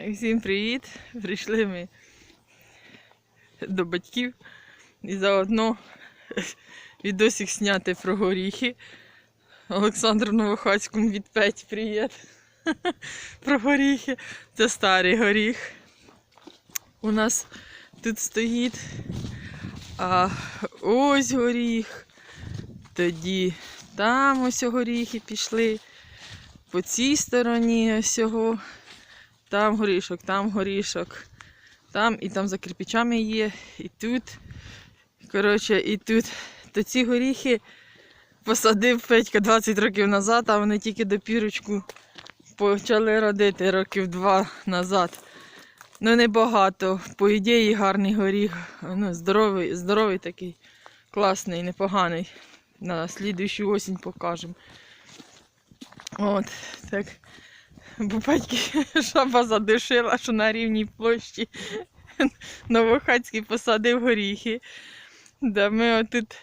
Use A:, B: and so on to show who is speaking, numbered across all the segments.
A: Всім привіт! Прийшли ми до батьків і заодно відосик зняти про горіхи. Олександру Новохацькому від Петь привіт. Про горіхи. Це старий горіх. У нас тут стоїть. А ось горіх. Тоді там ось горіхи пішли. По цій стороні ось його. Там горішок, там горішок, там і там за кирпичами є, і тут. Коротше, і тут. То ці горіхи посадив Петька 20 років назад, а вони тільки до пірочку почали родити років два назад. Ну, небагато. По ідеї, гарний горіх. Ну, здоровий, здоровий такий, класний, непоганий. На слідуючу осінь покажемо. От, так. Бо батьки жаба задушила, що на рівній площі Новохацький посадив горіхи. Да, ми отут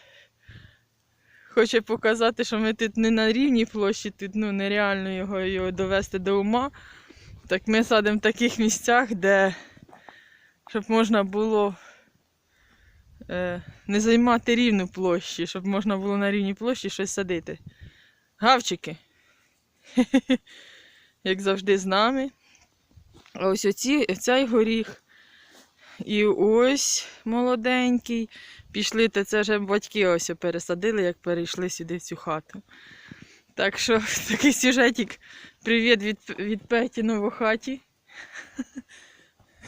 A: хоче показати, що ми тут не на рівній площі, тут ну, нереально його, його довести до ума. Так ми садимо в таких місцях, де щоб можна було е, не займати рівну площу, щоб можна було на рівній площі щось садити. Гавчики як завжди, з нами. А ось оці, цей горіх. І ось молоденький. Пішли, то це вже батьки ось пересадили, як перейшли сюди в цю хату. Так що такий сюжетик. Привіт від, від Петі Новохаті.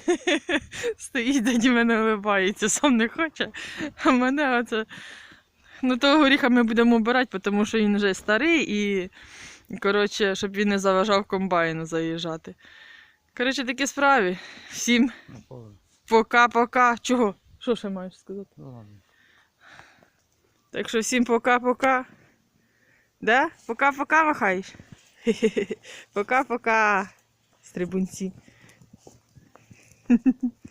A: Стоїть, тоді мене вибається, сам не хоче. А мене оце. Ну, того горіха ми будемо обирати, тому що він вже старий і. Коротше, щоб він не заважав комбайну заїжджати. Коротше, такі справи. Всім пока-пока. Чого? Що ще маєш сказати? Так що всім пока-пока. Да? Пока-пока махаєш? Пока-пока. Стрибунці.